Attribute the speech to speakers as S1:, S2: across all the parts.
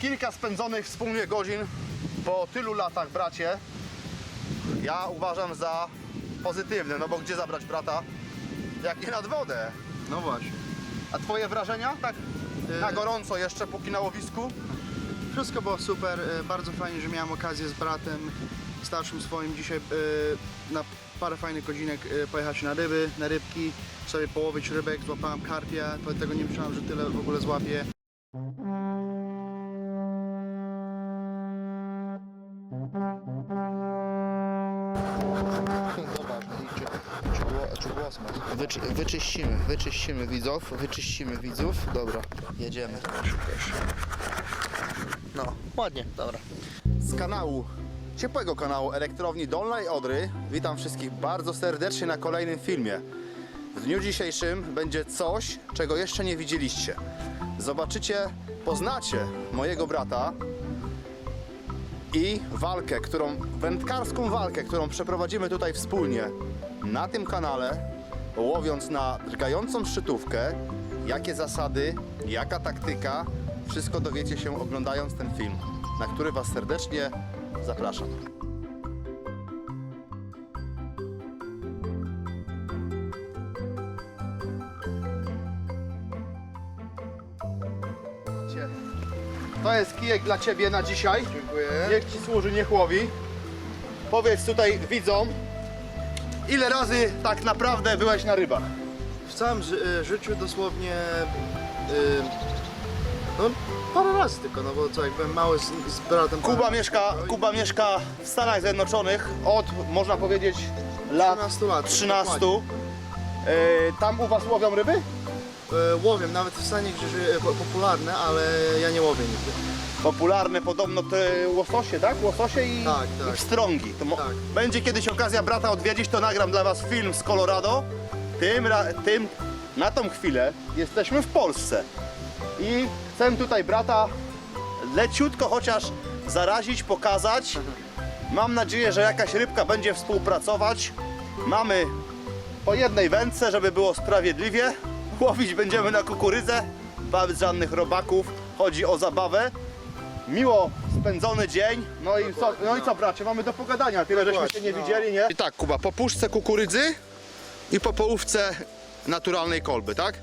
S1: kilka spędzonych wspólnie godzin po tylu latach, bracie, ja uważam za pozytywne, no bo gdzie zabrać brata, jak nie nad wodę.
S2: No właśnie.
S1: A twoje wrażenia, tak
S2: E,
S1: na gorąco jeszcze, póki na łowisku?
S2: Wszystko było super, e, bardzo fajnie, że miałem okazję z bratem starszym swoim dzisiaj e, na parę fajnych godzinek pojechać na ryby, na rybki, sobie połowić rybek, złapałem karpia, tego nie myślałem, że tyle w ogóle złapię.
S1: Wyczy, wyczyścimy, wyczyścimy widzów, wyczyścimy widzów. Dobra, jedziemy. No, ładnie, dobra. Z kanału, ciepłego kanału Elektrowni Dolnej Odry witam wszystkich bardzo serdecznie na kolejnym filmie. W dniu dzisiejszym będzie coś, czego jeszcze nie widzieliście. Zobaczycie, poznacie mojego brata i walkę, którą, wędkarską walkę, którą przeprowadzimy tutaj wspólnie na tym kanale, łowiąc na drgającą szczytówkę, jakie zasady, jaka taktyka, wszystko dowiecie się oglądając ten film, na który Was serdecznie zapraszam. To jest kijek dla Ciebie na dzisiaj.
S2: Dziękuję.
S1: Niech Ci służy, niech łowi. Powiedz tutaj widzom, ile razy tak naprawdę byłeś na rybach?
S2: W całym ży- e, życiu dosłownie e, no parę razy tylko, no bo co, jak byłem mały z, z bratem...
S1: Kuba mieszka, Kuba mieszka w Stanach Zjednoczonych od, można powiedzieć, lat
S2: 13 lat.
S1: 13.
S2: dokładnie.
S1: E, tam u Was łowią ryby?
S2: Łowię, nawet w Stanie, gdzie popularne, ale ja nie łowię nigdy.
S1: Popularne podobno te łososie, tak? Łososie i,
S2: Tak, tak.
S1: i pstrągi. To mo-
S2: Tak.
S1: Będzie kiedyś okazja brata odwiedzić, to nagram dla Was film z Colorado. Tym, ra- tym na tą chwilę jesteśmy w Polsce. I chcę tutaj brata leciutko chociaż zarazić, pokazać. Mam nadzieję, że jakaś rybka będzie współpracować. Mamy po jednej wędce, żeby było sprawiedliwie. Łowić będziemy na kukurydzę, bez żadnych robaków. Chodzi o zabawę. Miło spędzony dzień. No i co, no i co bracie, mamy do pogadania. Tyle, żeśmy się nie
S2: no.
S1: widzieli, nie? I tak, Kuba, po puszce kukurydzy i po połówce naturalnej kolby, tak?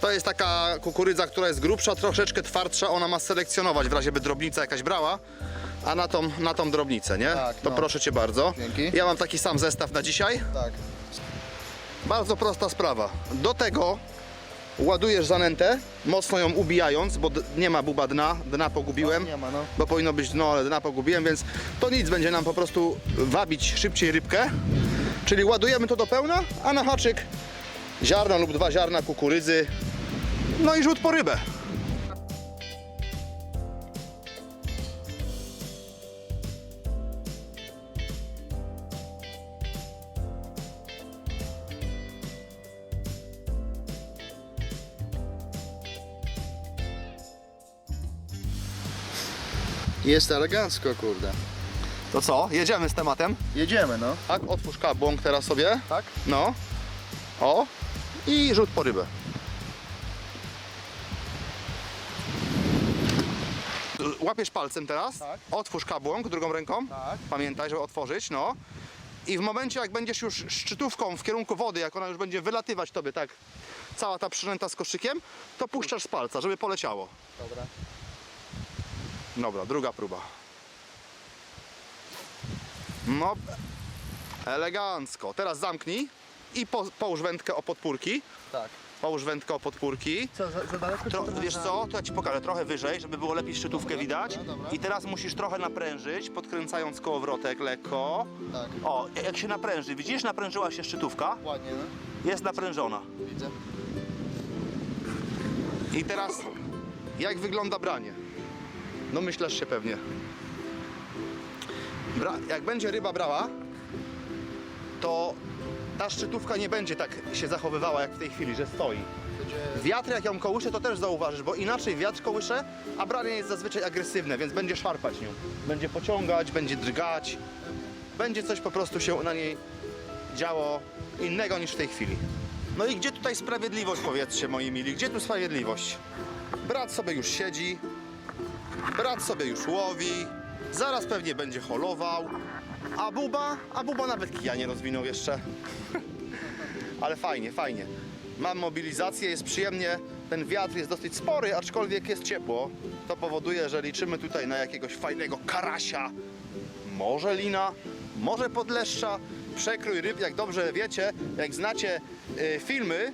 S1: To jest taka kukurydza, która jest grubsza, troszeczkę twardsza. Ona ma selekcjonować w razie by drobnica jakaś brała. A na tą, na tą drobnicę, nie?
S2: Tak,
S1: to
S2: no.
S1: proszę Cię bardzo.
S2: Dzięki.
S1: Ja mam taki sam zestaw na dzisiaj.
S2: Tak.
S1: Bardzo prosta sprawa. Do tego ładujesz zanętę, mocno ją ubijając, bo nie ma buba dna, dna pogubiłem.
S2: Nie ma, no.
S1: Bo powinno być dno, ale dna pogubiłem, więc to nic, będzie nam po prostu wabić szybciej rybkę. Czyli ładujemy to do pełna, a na haczyk ziarna lub dwa ziarna kukurydzy. No i rzut po rybę.
S2: Jest elegancko, kurde.
S1: To co, jedziemy z tematem?
S2: Jedziemy, no.
S1: Tak, otwórz kabłąk teraz sobie.
S2: Tak?
S1: No. O. I rzut po rybę. Łapiesz palcem teraz.
S2: Tak.
S1: Otwórz kabłąk drugą ręką.
S2: Tak.
S1: Pamiętaj, żeby otworzyć, no. I w momencie, jak będziesz już szczytówką w kierunku wody, jak ona już będzie wylatywać tobie, tak, cała ta przynęta z koszykiem, to puszczasz z palca, żeby poleciało.
S2: Dobra.
S1: Dobra, druga próba. No, elegancko. Teraz zamknij i po, połóż wędkę o podpórki.
S2: Tak.
S1: Połóż wędkę o podpórki.
S2: Co, za, za daleko?
S1: Tro, wiesz co, to ja ci pokażę trochę wyżej, żeby było lepiej szczytówkę widać.
S2: dobra, dobra.
S1: I teraz musisz trochę naprężyć, podkręcając kołowrotek lekko.
S2: Tak.
S1: O, jak się napręży, widzisz, naprężyła się szczytówka,
S2: Ładnie, no.
S1: jest naprężona.
S2: Widzę.
S1: I teraz, jak wygląda branie? No myślisz się pewnie. Bra jak będzie ryba brała, to ta szczytówka nie będzie tak się zachowywała jak w tej chwili, że stoi. Wiatr jak ją kołysze, to też zauważysz, bo inaczej wiatr kołysze, a branie jest zazwyczaj agresywne, więc będzie szarpać nią. Będzie pociągać, będzie drgać. Będzie coś po prostu się na niej działo innego niż w tej chwili. No i gdzie tutaj sprawiedliwość, powiedzcie moi mili? Gdzie tu sprawiedliwość? Brat sobie już siedzi, Brat sobie już łowi, zaraz pewnie będzie holował, a Buba, a Buba nawet kija nie rozwinął jeszcze. Ale fajnie, fajnie. Mam mobilizację, jest przyjemnie, ten wiatr jest dosyć spory, aczkolwiek jest ciepło. To powoduje, że liczymy tutaj na jakiegoś fajnego karasia, może lina, może podleszcza, przekrój ryb, jak dobrze wiecie, jak znacie y, filmy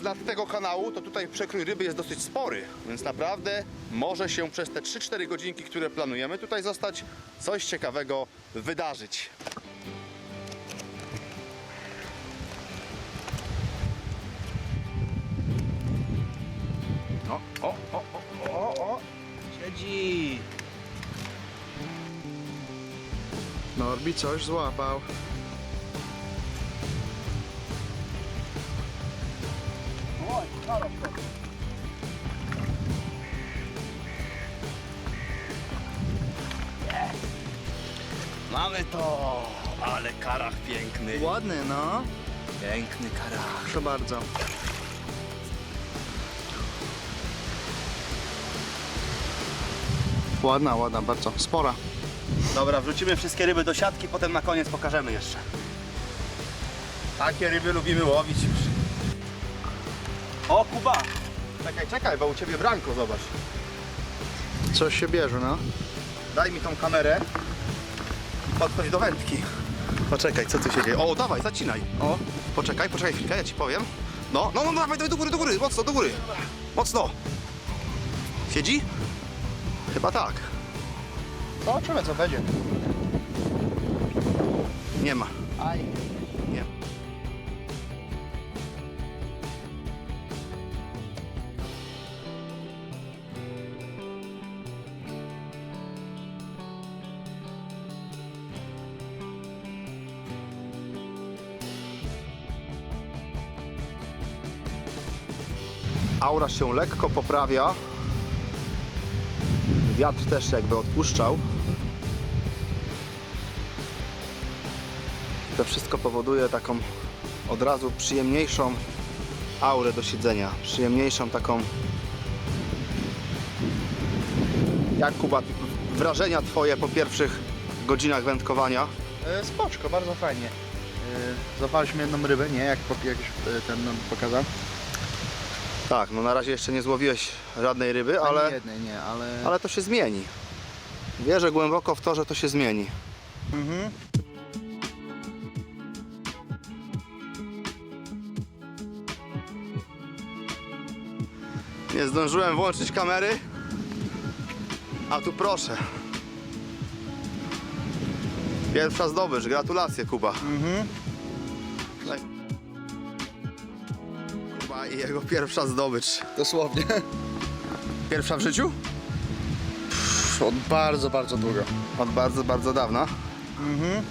S1: z lat tego kanału, to tutaj przekrój ryby jest dosyć spory, więc naprawdę może się przez te 3-4 godzinki, które planujemy tutaj zostać, coś ciekawego wydarzyć. O, o, o, o, o, o, siedzi.
S2: Norbi coś złapał.
S1: Piękny.
S2: Ładny, no.
S1: Piękny karach.
S2: Proszę bardzo. Ładna, ładna, bardzo. Spora.
S1: Dobra, wrzucimy wszystkie ryby do siatki, potem na koniec pokażemy jeszcze. Takie ryby lubimy łowić już. O, Kuba! Czekaj, czekaj, bo u Ciebie branko, zobacz.
S2: Coś się bierze, no.
S1: Daj mi tą kamerę i podchodź do wędki. Poczekaj, co tu się dzieje? O, dawaj, zacinaj. O, poczekaj, poczekaj chwilkę, ja ci powiem. No, no, no, dawaj, dawaj, do góry, do góry, mocno, do góry. Mocno. Siedzi? Chyba tak.
S2: Zobaczymy co będzie.
S1: Nie ma.
S2: Aj.
S1: Aura się lekko poprawia. Wiatr też jakby odpuszczał. To wszystko powoduje taką od razu przyjemniejszą aurę do siedzenia. Przyjemniejszą taką. Jak Kuba, wrażenia Twoje po pierwszych godzinach wędkowania?
S2: E, spoczko, bardzo fajnie. E, złapaliśmy jedną rybę, nie? Jak, pok- jak już e, ten pokazał.
S1: Tak, no na razie jeszcze nie złowiłeś żadnej ryby,
S2: Ani
S1: ale,
S2: jednej, nie, ale...
S1: ale to się zmieni. Wierzę głęboko w to, że to się zmieni.
S2: Mhm.
S1: Nie zdążyłem włączyć kamery. A tu proszę. Pierwsza zdobycz. Gratulacje, Kuba.
S2: Mhm.
S1: Jego pierwsza zdobycz.
S2: Dosłownie.
S1: Pierwsza w życiu?
S2: Od bardzo, bardzo długo.
S1: Od bardzo, bardzo dawna.
S2: Mhm.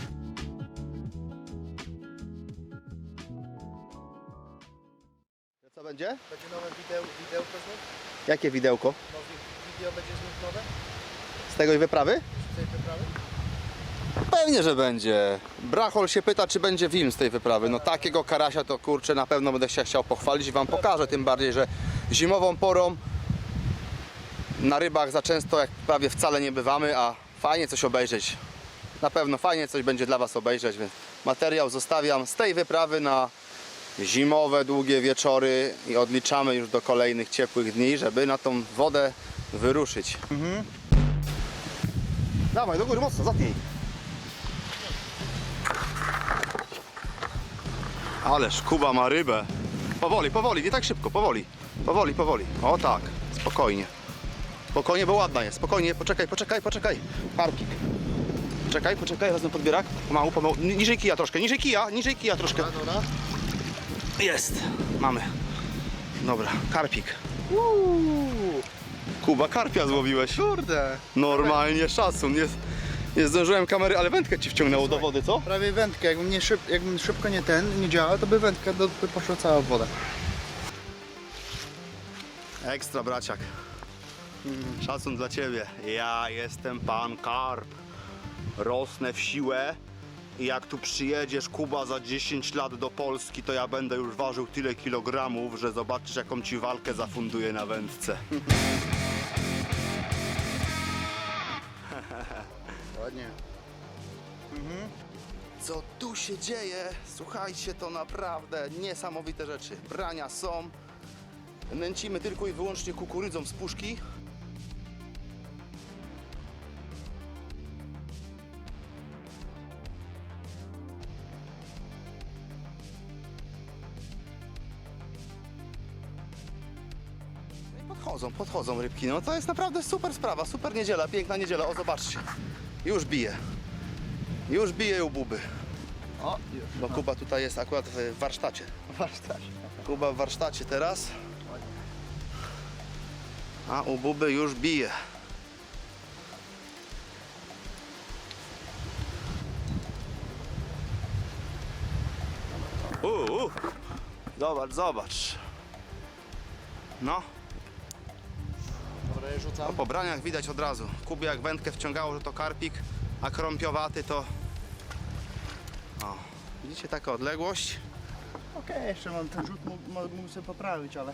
S1: Co będzie?
S2: Będzie nowe wideo, widełko znów?
S1: Jakie widełko?
S2: Nowy wideo będzie znów nowe?
S1: Z tej wyprawy?
S2: Z tej wyprawy?
S1: Pewnie, że będzie. Brachol się pyta, czy będzie film z tej wyprawy. No takiego karasia to kurczę na pewno będę się chciał pochwalić i wam pokażę. Tym bardziej, że zimową porą na rybach za często jak prawie wcale nie bywamy, a fajnie coś obejrzeć. Na pewno fajnie coś będzie dla was obejrzeć, więc materiał zostawiam z tej wyprawy na zimowe, długie wieczory i odliczamy już do kolejnych ciepłych dni, żeby na tą wodę wyruszyć.
S2: Mhm.
S1: Dawaj, do góry, mocno, zatnij. Ależ Kuba ma rybę. Powoli, powoli, nie tak szybko, powoli. Powoli, powoli. O tak, spokojnie. Spokojnie, bo ładna jest. Spokojnie, poczekaj, poczekaj, poczekaj. Parkik. Poczekaj, poczekaj, wezmę podbierak. Pomału, pomału. Ni- Niżej kija troszkę, niżej kija, niżej kija troszkę. Jest, mamy. Dobra, karpik. Kuba, karpia złowiłeś.
S2: Kurde.
S1: Normalnie szacun. Nie, nie zdążyłem kamery, ale wędkę ci wciągnęło do wody, co?
S2: Prawie wędkę, jakbym, nie szyb, jakbym szybko nie ten, nie działał, to by wędka do, by poszła cała w wodę.
S1: Ekstra, braciak. Szacun dla ciebie. Ja jestem pan Karp. Rosnę w siłę i jak tu przyjedziesz, Kuba, za 10 lat do Polski, to ja będę już ważył tyle kilogramów, że zobaczysz, jaką ci walkę zafunduję na wędce.
S2: Ładnie.
S1: Co tu się dzieje? Słuchajcie, to naprawdę niesamowite rzeczy. Brania są. Nęcimy tylko i wyłącznie kukurydzą z puszki. No Podchodzą, podchodzą rybki. No to jest naprawdę super sprawa, super niedziela, piękna niedziela. O, zobaczcie. Już bije. Już bije u buby.
S2: O, już.
S1: Bo Kuba tutaj jest akurat w warsztacie.
S2: Warsztat.
S1: Kuba w warsztacie teraz. A u Buby już bije. Uuu, zobacz, zobacz. No,
S2: rzucam.
S1: po braniach widać od razu. Kubie jak wędkę wciągało, że to karpik, a krąpiowaty to... O, widzicie taka odległość?
S2: Okej, jeszcze mam ten rzut, mógł, sobie poprawić, ale...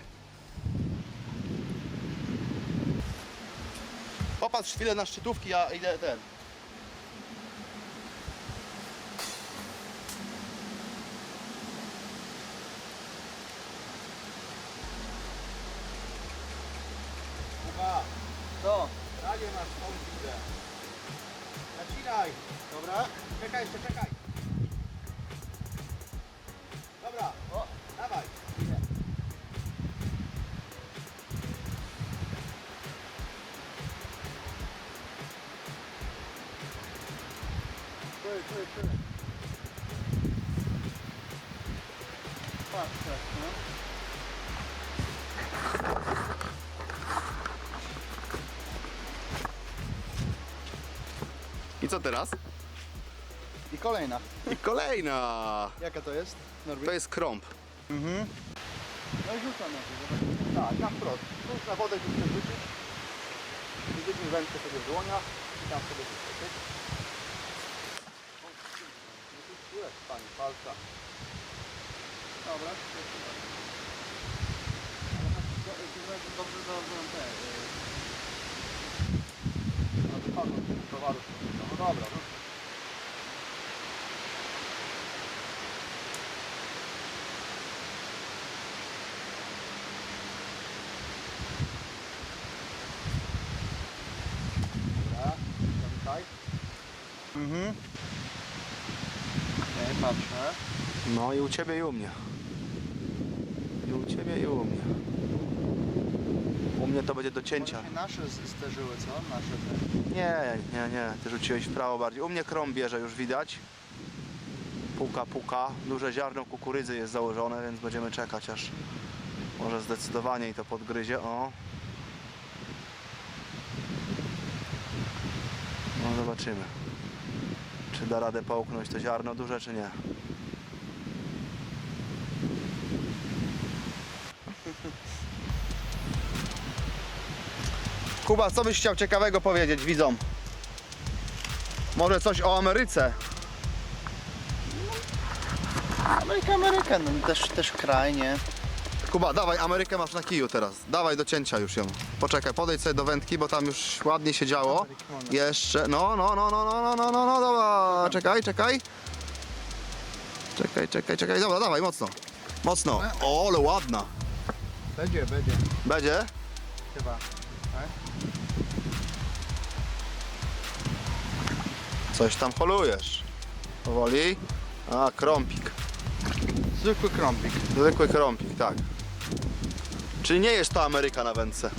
S1: Popatrz chwilę na szczytówki, a ile ten. Kuba,
S2: To.
S1: radzie masz tą widzę.
S2: Nacinaj. Dobra.
S1: Czekaj jeszcze, czekaj. I co teraz?
S2: I kolejna.
S1: I kolejna.
S2: Jaka to jest? Norwid?
S1: To jest krąb.
S2: Mhm. No i rzucam na to.
S1: Tak, na wprost. Tu na wodę już przerzucić. Widzimy wędkę sobie w dłoniach i tam sobie wyskoczyć. Ile stanie palca?
S2: Dobra. Dobrze, dobrze, te.
S1: A wychodzą z towaru. No dobra, no.
S2: Mhm. Nie, patrzę.
S1: No i u Ciebie i u mnie. I u Ciebie i u mnie. U mnie to będzie do cięcia.
S2: Nasze co? Nasze te.
S1: Nie, nie, nie. Ty rzuciłeś w prawo bardziej. U mnie krom bierze już widać. Puka, puka. Duże ziarno kukurydzy jest założone, więc będziemy czekać aż może zdecydowanie i to podgryzie. O. No zobaczymy. Czy da radę połknąć to ziarno duże, czy nie. Kuba, co byś chciał ciekawego powiedzieć widzom? Może coś o Ameryce?
S2: Ameryka, Ameryka, no też, też kraj, nie?
S1: Kuba, dawaj, Amerykę masz na kiju teraz. Dawaj do cięcia już ją. Poczekaj, podejdź sobie do wędki, bo tam już ładnie się działo. Jeszcze, no, no, no, no, no, no, no, no, no, dobra, czekaj, czekaj. Czekaj, czekaj, czekaj, dobra, dawaj, mocno. Mocno. O, ale ładna.
S2: Będzie, będzie.
S1: Będzie?
S2: Chyba.
S1: Coś tam holujesz. Powoli. A, krąpik.
S2: Zwykły krąpik.
S1: Zwykły krąpik, tak. Czyli nie jest to Ameryka na wędce.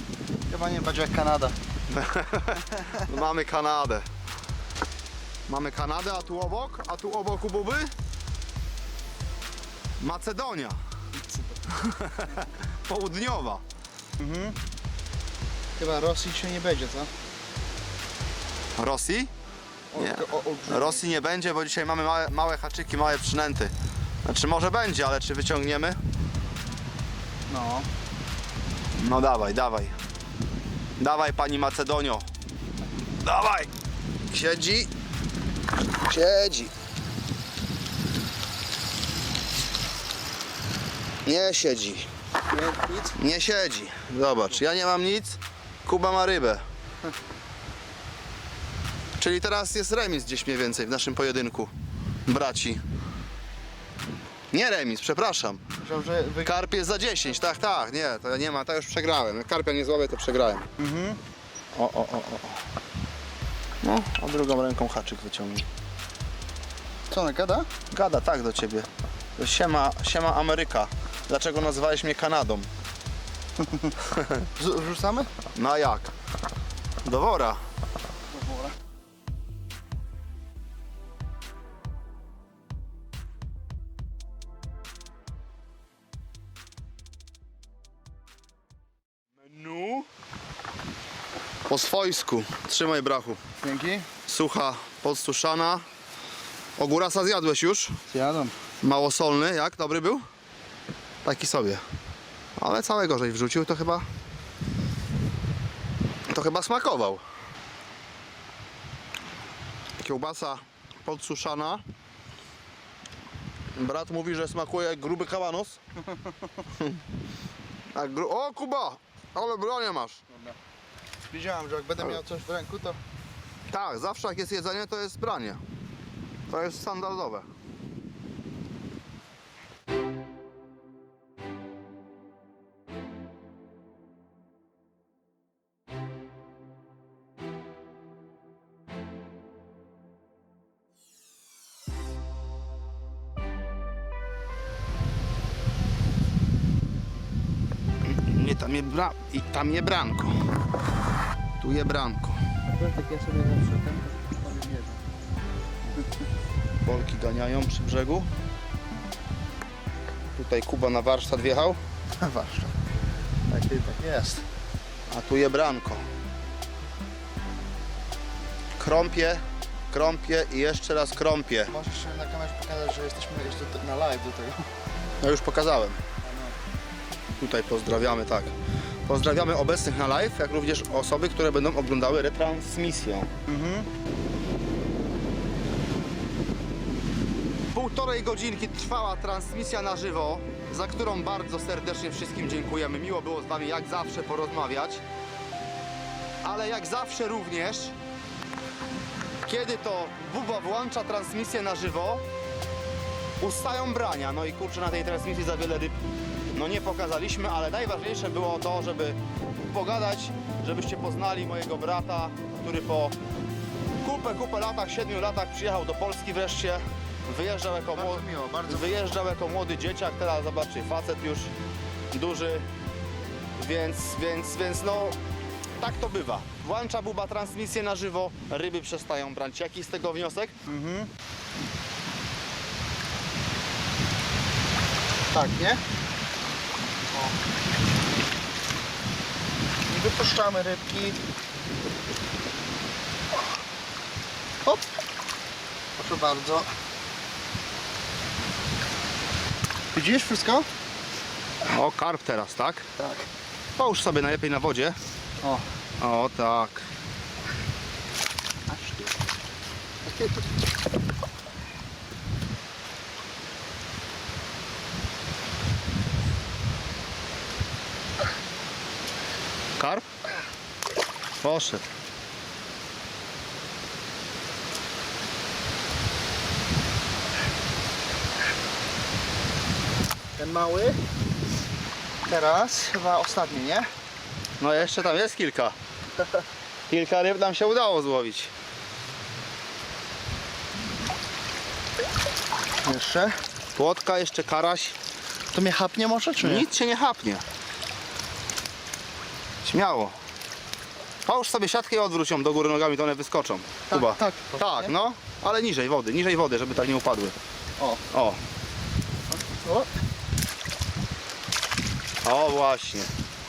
S2: Chyba nie będzie jak Kanada.
S1: No mamy Kanadę. Mamy Kanadę, a tu obok? A tu obok u Buby? Macedonia. Południowa.
S2: Mhm. Chyba Rosji się nie będzie, co?
S1: Rosji? Nie. Rosji nie będzie, bo dzisiaj mamy małe, małe haczyki, małe przynęty. Znaczy może będzie, ale czy wyciągniemy?
S2: No.
S1: No dawaj, dawaj. Dawaj pani Macedonio. Dawaj. Siedzi. Siedzi. Nie siedzi.
S2: Nie, nic.
S1: Nie siedzi. Zobacz, ja nie mam nic. Kuba ma rybę. Czyli teraz jest remis gdzieś mniej więcej w naszym pojedynku. Braci. Nie remis, przepraszam.
S2: Myślałem, że wy...
S1: Karp jest za 10, tak, tak, nie, to nie ma, to już przegrałem. Jak karpia nie złowię, to przegrałem.
S2: Mhm.
S1: O, o, o, o. o. No, a drugą ręką haczyk wyciągnij.
S2: Co, ona gada?
S1: Gada tak do ciebie. Siema, siema Ameryka. Dlaczego nazywałeś mnie Kanadą?
S2: Wrzucamy?
S1: No a jak? Do wora. Po swojsku. Trzymaj brachu.
S2: Dzięki.
S1: Sucha, podsuszana. Ogórasa zjadłeś już?
S2: Zjadam.
S1: Małosolny, jak? Dobry był? Taki sobie. Ale całego żeś wrzucił, to chyba... To chyba smakował. Kiełbasa podsuszana. Brat mówi, że smakuje jak gruby gru... O, Kuba! Ale bronię masz.
S2: Wiedziałem, że jak będę miał coś w ręku, to...
S1: Tak, zawsze jak jest jedzenie, to jest branie. To jest standardowe. Nie, tam je, bra... I tam je branko. Tu je branko.
S2: Ja sobie zawsze ten sobie bierze.
S1: Polki ganiają przy brzegu. Tutaj Kuba na warsztat wjechał,
S2: Warsztat. Tak, tak jest.
S1: a tu je branko. Krąpie, krąpie i jeszcze raz krąpie.
S2: Możesz na kamerze pokazać, że jesteśmy jeszcze na live do tego.
S1: No już pokazałem. Tutaj pozdrawiamy, tak. Pozdrawiamy obecnych na live, jak również osoby, które będą oglądały retransmisję.
S2: Mhm.
S1: Półtorej godzinki trwała transmisja na żywo, za którą bardzo serdecznie wszystkim dziękujemy. Miło było z Wami jak zawsze porozmawiać. Ale jak zawsze również, kiedy to Buba włącza transmisję na żywo, ustają brania. No i kurczę, na tej transmisji za wiele ryb no nie pokazaliśmy, ale najważniejsze było to, żeby pogadać, żebyście poznali mojego brata, który po kupę, kupę latach, siedmiu latach przyjechał do Polski wreszcie. Wyjeżdżał jako,
S2: Bardzo
S1: młody,
S2: miło, bardzo
S1: wyjeżdżał jako młody dzieciak, teraz zobaczcie, facet już duży, więc, więc, więc no tak to bywa. Włącza Buba transmisję na żywo, ryby przestają brać. Jaki z tego wniosek?
S2: Mhm. Tak, nie? I wypuszczamy rybki. Hop. Proszę bardzo. Widzisz wszystko?
S1: O, karp teraz, tak?
S2: Tak.
S1: Połóż sobie najlepiej na wodzie.
S2: O.
S1: O, tak.
S2: Aż tu.
S1: Poszedł.
S2: Ten mały. Teraz chyba ostatni, nie?
S1: No jeszcze tam jest kilka. Kilka ryb nam się udało złowić.
S2: Jeszcze.
S1: Płotka, jeszcze karaś.
S2: To mnie chapnie może, czy nie?
S1: Nic się nie chapnie. Śmiało. Połóż sobie siatkę i odwróć ją do góry nogami, to one wyskoczą.
S2: Tak,
S1: Kuba.
S2: tak,
S1: tak, no. Ale niżej wody, niżej wody, żeby tak nie upadły.
S2: O.
S1: O.
S2: O,
S1: O właśnie.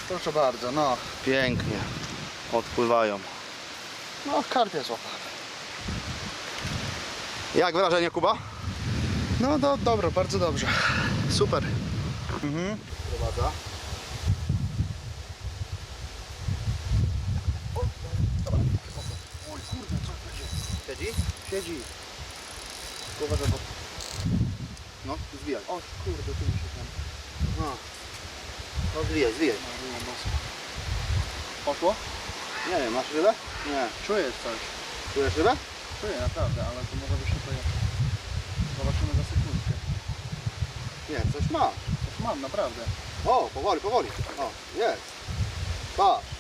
S2: proszę bardzo, no.
S1: Pięknie. Odpływają.
S2: No, karpia złapał.
S1: Jak wrażenie Kuba?
S2: No, do, dobro, bardzo dobrze. Super. Mhm.
S1: Prowadza.
S2: Oj, kurde, co to jest?
S1: Siedzi?
S2: Siedzi. Głowa za bok.
S1: No, zwijaj.
S2: O kurde, tu mi się tam...
S1: No, no zwijaj, zwijaj.
S2: mocno. Poszło?
S1: Nie wiem, masz rybę? Nie.
S2: Czuję coś.
S1: Czujesz rybę?
S2: Czuję, naprawdę, ale to może być tutaj... Zobaczymy za sekundkę.
S1: Nie, coś ma.
S2: Coś mam, naprawdę.
S1: O, powoli, powoli. O, jest. Patrz.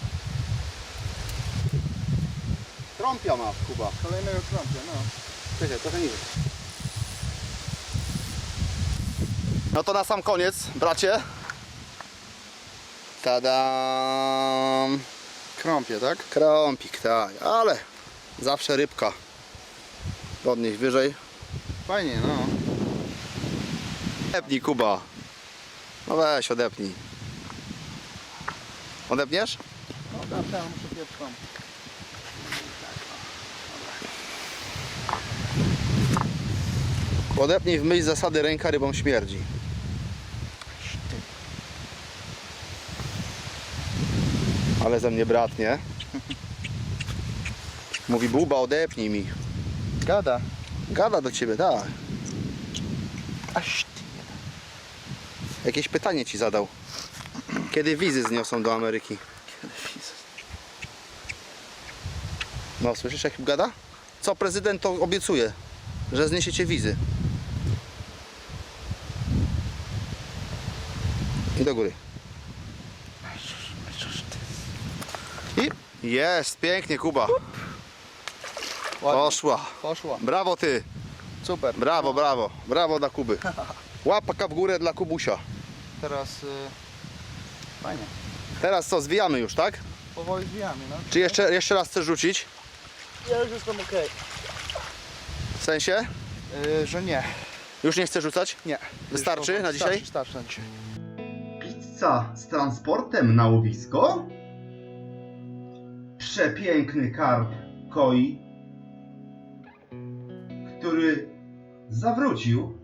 S1: Trąpia masz, Kuba.
S2: Kolejnego trąbia, no.
S1: Czekaj, trochę niżej. No to na sam koniec, bracie. Tadam.
S2: Krąpie, tak?
S1: Krąpik, tak, ale zawsze rybka. Podnieś wyżej.
S2: Fajnie, no.
S1: Odepnij, Kuba. No weź, odepnij. Odepniesz?
S2: No, tam, tam, muszę pierwszą.
S1: Odepnij w myśl zasady ręka rybą śmierdzi. Ale ze mnie brat, nie? Mówi Buba, odepnij mi.
S2: Gada.
S1: Gada do ciebie, tak.
S2: Aż ty.
S1: Jakieś pytanie ci zadał. Kiedy wizy zniosą do Ameryki? No, słyszysz jak gada? Co prezydent to obiecuje? Że zniesiecie wizy. Do góry. I jest, pięknie Kuba. Poszła.
S2: Poszła.
S1: Brawo ty.
S2: Super.
S1: Brawo, brawo. Brawo dla Kuby. Łapka w górę dla Kubusia.
S2: Teraz... Y... Fajnie.
S1: Teraz co, zwijamy już, tak?
S2: Powoli zwijamy, no.
S1: Czy jeszcze, jeszcze raz chcesz rzucić?
S2: Ja już jestem okej.
S1: W sensie?
S2: Y, że nie.
S1: Już nie chcesz rzucać?
S2: Nie.
S1: Wystarczy na dzisiaj?
S2: Starczy, starczy na dzisiaj.
S1: Pizza z transportem na łowisko? Przepiękny karp koi, który zawrócił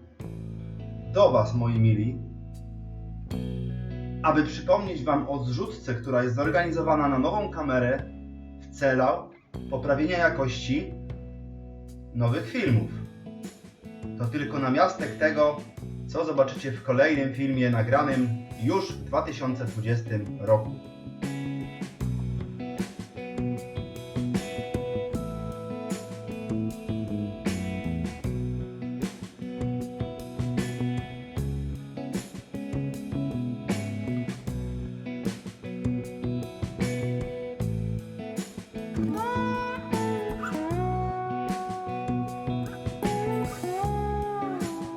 S1: do Was, moi mili, aby przypomnieć Wam o zrzutce, która jest zorganizowana na nową kamerę w celu poprawienia jakości nowych filmów. To tylko namiastek tego, co zobaczycie w kolejnym filmie nagranym już w 2020 roku.